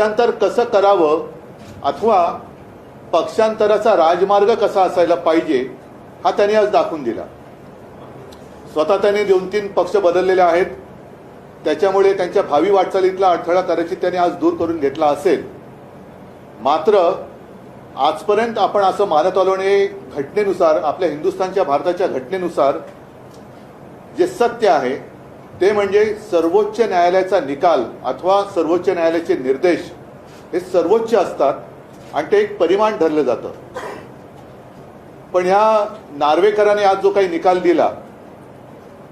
पक्षांतर कसं करावं अथवा पक्षांतराचा राजमार्ग कसा असायला पाहिजे हा त्यांनी आज दाखवून दिला. स्वतः त्यांनी दोन तीन पक्ष बदललेले आहेत. त्याच्यामुळे त्यांच्या भावी वाटचालीतला अडथळा कदाचित त्यांनी आज दूर करून घेतला असेल. मात्र आजपर्यंत आपण असं मानत आलो आणि घटनेनुसार आपल्या हिंदुस्थानच्या भारताच्या घटनेनुसार जे सत्य आहे ते म्हणजे सर्वोच्च न्यायालयाचा निकाल अथवा सर्वोच्च न्यायालयाचे निर्देश हे सर्वोच्च असतात आणि ते एक परिमाण धरलं जातं. पण ह्या नार्वेकरांनी आज जो काही निकाल दिला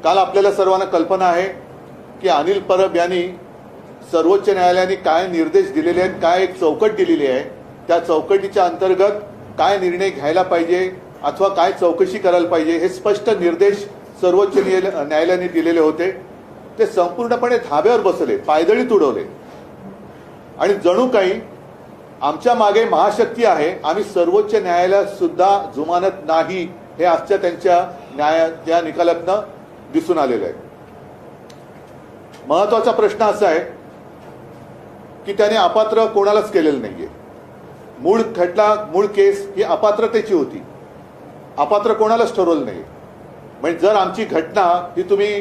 काल आपल्याला सर्वांना कल्पना आहे की अनिल परब यांनी सर्वोच्च न्यायालयाने काय निर्देश दिलेले आहेत काय एक चौकट दिलेली आहे त्या चौकटीच्या अंतर्गत काय निर्णय घ्यायला पाहिजे अथवा काय चौकशी करायला पाहिजे हे स्पष्ट निर्देश सर्वोच्च न्यायालयाने दिलेले होते. ते संपूर्णपणे धाब्यावर बसले पायदळी तुडवले. आणि जणू काही आमच्या मागे महाशक्ती आहे आम्ही सर्वोच्च न्यायालयात सुद्धा जुमानत नाही हे आजच्या त्यांच्या न्याया त्या निकालातनं दिसून आलेलं आहे. महत्त्वाचा प्रश्न असा आहे की त्याने अपात्र कोणालाच केलेलं नाहीये. मूळ खटला मूळ केस ही अपात्रतेची होती. अपात्र कोणालाच ठरवलं नाही म्हणजे जर आमची घटना ही तुम्ही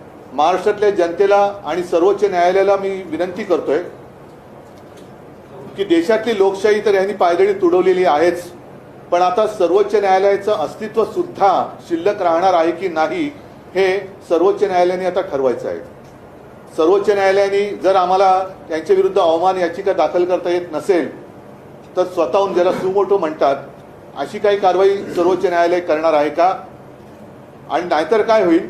महाराष्ट्रातल्या जनतेला आणि सर्वोच्च न्यायालयाला मी विनंती करतोय की देशातली लोकशाही तर यांनी पायदळी तुडवलेली आहेच पण आता सर्वोच्च न्यायालयाचं अस्तित्व सुद्धा शिल्लक राहणार आहे की नाही हे सर्वोच्च न्यायालयाने आता ठरवायचं आहे. सर्वोच्च न्यायालयाने जर आम्हाला त्यांच्या विरुद्ध अवमान याचिका दाखल करता येत नसेल तर स्वतःहून ज्याला सुमोटो म्हणतात अशी काही कारवाई सर्वोच्च न्यायालय करणार आहे का? आणि नाहीतर काय होईल?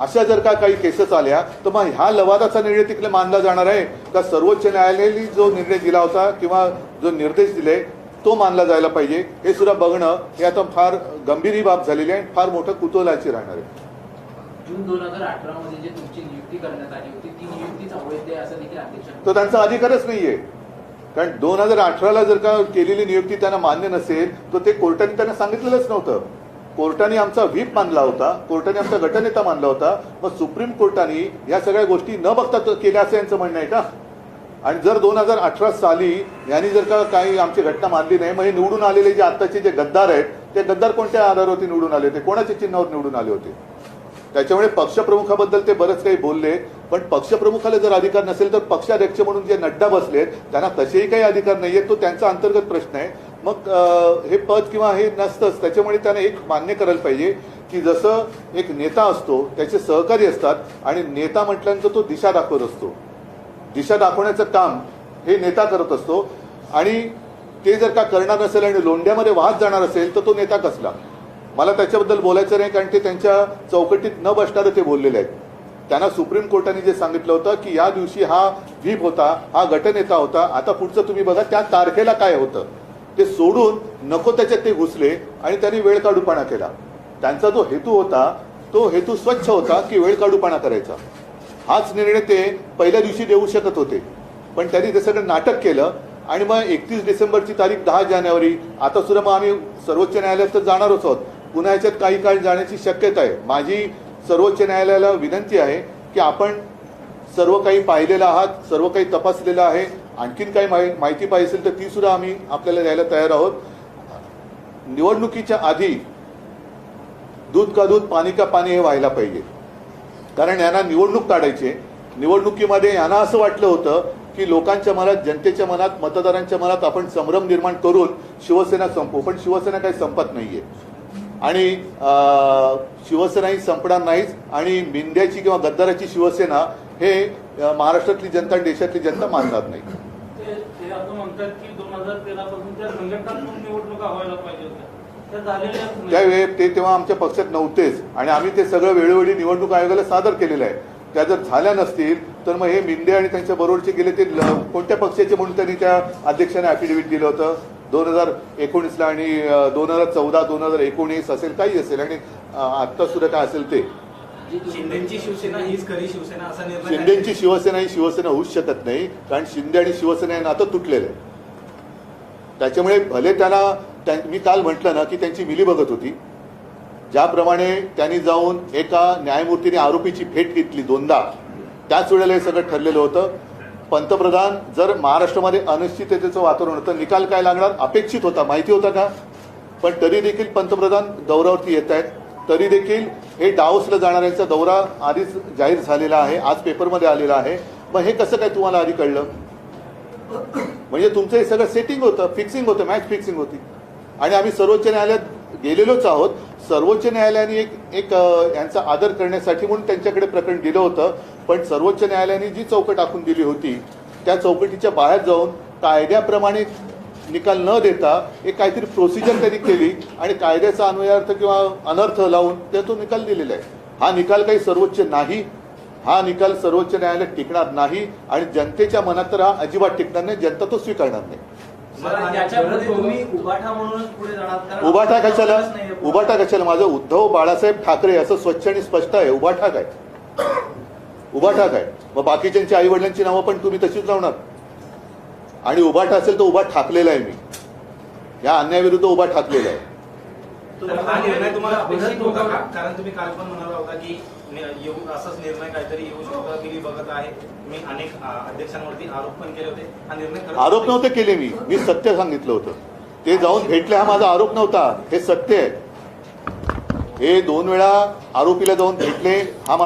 अशा जर का काही केसेस आल्या तर मग ह्या लवादाचा निर्णय तिकडे मानला जाणार आहे. का सर्वोच्च न्यायालयाने जो निर्णय दिला होता किंवा जो निर्देश दिले तो मानला जायला पाहिजे. हे सुद्धा बघणं हे आता फार गंभीर ही बाब झालेली आहे आणि फार मोठं कुतूहलाची राहणार आहे. जून दोन हजार अठरा मध्ये जे तुमची नियुक्ती करण्यात आली होती ती नियुक्तीच अवैध आहे असं देखील अध्यक्ष तो त्यांचा अधिकारच नाहीये. कारण दोन हजार अठराला जर का केलेली नियुक्ती त्यांना मान्य नसेल तर ते कोर्टाने त्यांना सांगितलेलंच नव्हतं. कोर्टाने आमचा व्हीप मानला होता कोर्टाने आमचा गटनेता मानला होता मग सुप्रीम कोर्टाने या सगळ्या गोष्टी न बघता केल्या असं यांचं म्हणणं आहे का? आणि जर दोन हजार अठरा साली यांनी जर का काही आमची घटना मानली नाही मग हे निवडून आलेले जे आत्ताचे जे गद्दार आहेत ते गद्दार कोणत्या आधारावरती निवडून आले होते? कोणाच्या चिन्हावर निवडून आले होते? त्याच्यामुळे पक्षप्रमुखाबद्दल ते बरंच काही बोलले पण पक्षप्रमुखाला जर अधिकार नसेल तर पक्षाध्यक्ष म्हणून जे नड्डा बसलेत त्यांना तसेही काही अधिकार नाहीये तो त्यांचा अंतर्गत प्रश्न आहे. मग हे पद किंवा हे नसतंच त्याच्यामुळे त्याने एक मान्य करायला पाहिजे की जसं एक नेता असतो त्याचे सहकारी असतात आणि नेता म्हटल्यानंतर तो दिशा दाखवत असतो. दिशा दाखवण्याचं काम हे नेता करत असतो आणि ते जर का करणार नसेल आणि लोंढ्यामध्ये वाहत जाणार असेल तर तो नेता कसला? मला त्याच्याबद्दल बोलायचं नाही कारण ते त्यांच्या चौकटीत न बसणारे ते बोललेले आहेत. त्यांना सुप्रीम कोर्टाने जे सांगितलं होतं की या दिवशी हा व्हीप होता हा गटनेता होता आता पुढचं तुम्ही बघा त्या तारखेला काय होतं? ते सोडून नको त्याच्यात ते घुसले आणि त्यांनी वेळ काढूपणा केला. त्यांचा जो हेतू होता तो हेतू स्वच्छ होता की वेळ काढूपणा करायचा. हाच निर्णय ते पहिल्या दिवशी देऊ शकत होते. पण त्यांनी ते सगळं नाटक केलं आणि मग एकतीस डिसेंबरची तारीख दहा जानेवारी. आता सुद्धा मग आम्ही सर्वोच्च न्यायालयात तर जाणारच आहोत. पुन्हा याच्यात काही काळ जाण्याची शक्यता आहे. माझी सर्वोच्च न्यायालयाला विनंती आहे की आपण सर्व काही पाहिलेलं आहात सर्व काही तपासलेलं आहे. आणखीन काही माहि- माहिती पाहिजे असेल तर ती सुद्धा आम्ही आपल्याला द्यायला तयार आहोत. निवडणुकीच्या आधी दूध का दूध पाणी का पाणी हे व्हायला पाहिजे. कारण यांना निवडणूक काढायची निवडणुकीमध्ये यांना असं वाटलं होतं की लोकांच्या मनात जनतेच्या मनात मतदारांच्या मनात आपण संभ्रम निर्माण करून शिवसेना संपू. पण शिवसेना काही संपत नाहीये. आणि शिवसेना ही संपणार नाहीच. आणि मिंद्याची किंवा गद्दाराची शिवसेना हे महाराष्ट्रातली जनता देशातली जनता मानणार नाही. म्हणजे ते असं म्हणतात की दोन हजार तेरा पासून त्या संघटनात्मक निवडणुका व्हायला पाहिजे होत्या. त्या त्यावेळी ते तेव्हा आमच्या पक्षात नव्हतेच आणि आम्ही ते सगळं वेळोवेळी निवडणूक आयोगाला सादर केलेलं आहे. त्या जर झाल्या नसतील तर मग हे मिंदे आणि त्यांच्या बरोबरचे गेले ते कोणत्या पक्षाचे म्हणून त्यांनी त्या अध्यक्षाने अफिडेव्हिट दिलं होतं? दोन हजार एकोणीसला आणि दोन हजार चौदा दोन हजार एकोणीस असेल काही असेल आणि आत्ता सुद्धा काय असेल ते. शिंदेची शिवसेना हीच खरी शिवसेना असा निर्णय शिंदेची शिवसेना ही शिवसेना होऊच शकत नाही कारण शिंदे आणि शिवसेना हे नातं तुटलेलं आहे. त्याच्यामुळे भले त्यांना मी काल म्हटलं ना की त्यांची मिली बघत होती. ज्याप्रमाणे त्यांनी जाऊन एका न्यायमूर्तीने आरोपीची भेट घेतली दोनदा त्याच वेळेला हे सगळं ठरलेलं होतं. पंतप्रधान जर महाराष्ट्रामध्ये अनिश्चिततेचं वातावरण होतं निकाल काय लागणार? अपेक्षित होता. माहिती होता का? पण तरी देखील पंतप्रधान दौऱ्यावरती येत आहेत. तरी देखील हे डावसला जाणाऱ्यांचा दौरा आधीच जाहीर झालेला आहे आज पेपरमध्ये आलेला आहे. मग हे कसं काय तुम्हाला आधी कळलं? म्हणजे तुमचं हे सगळं सेटिंग होतं फिक्सिंग होतं मॅच फिक्सिंग होती. आणि आम्ही सर्वोच्च न्यायालयात गेलेलोच आहोत. सर्वोच्च न्यायालयाने एक एक यांचा आदर करण्यासाठी म्हणून त्यांच्याकडे प्रकरण दिलं होतं. पण सर्वोच्च न्यायालयाने जी चौकट आखून दिली होती त्या चौकटीच्या बाहेर जाऊन कायद्याप्रमाणे निकाल न देता एक काहीतरी प्रोसिजर त्यांनी केली आणि कायद्याचा अन्वयार्थ किंवा अनर्थ लावून त्या तो निकाल दिलेला आहे. हा निकाल काही सर्वोच्च नाही. हा निकाल सर्वोच्च न्यायालयात टिकणार नाही आणि जनतेच्या मनात तर हा अजिबात टिकणार नाही जनता तो स्वीकारणार नाही. उभाठा कशाला. उभाटा कशाला? माझं उद्धव बाळासाहेब ठाकरे असं स्वच्छ आणि स्पष्ट आहे उभाठा काय उभाठा काय मग बाकीच्यांची आई वडिलांची नावं पण तुम्ही तशीच लावणार. आणि उभाठा असेल तर उभा ठाकलेला आहे मी. या अन्यायाविरुद्ध उभा ठाकलेला आहे. तर हा निर्णय तुम्हाला अपेक्षित होता का? कारण तुम्ही काल पण म्हणाला होता की नि- येऊ असाच निर्णय काहीतरी येऊ शकतो मी बघत आहे. मी अनेक आ, अध्यक्षांवरती आरोप पण केले होते. हा निर्णय खरंच आरोप नव्हते केले मी. मी सत्य सांगितलं होतं. ते जाऊन भेटले हा माझा आरोप नव्हता. हे सत्य आहे. हे दोन वेळा आरोपीला जाऊन भेटले हा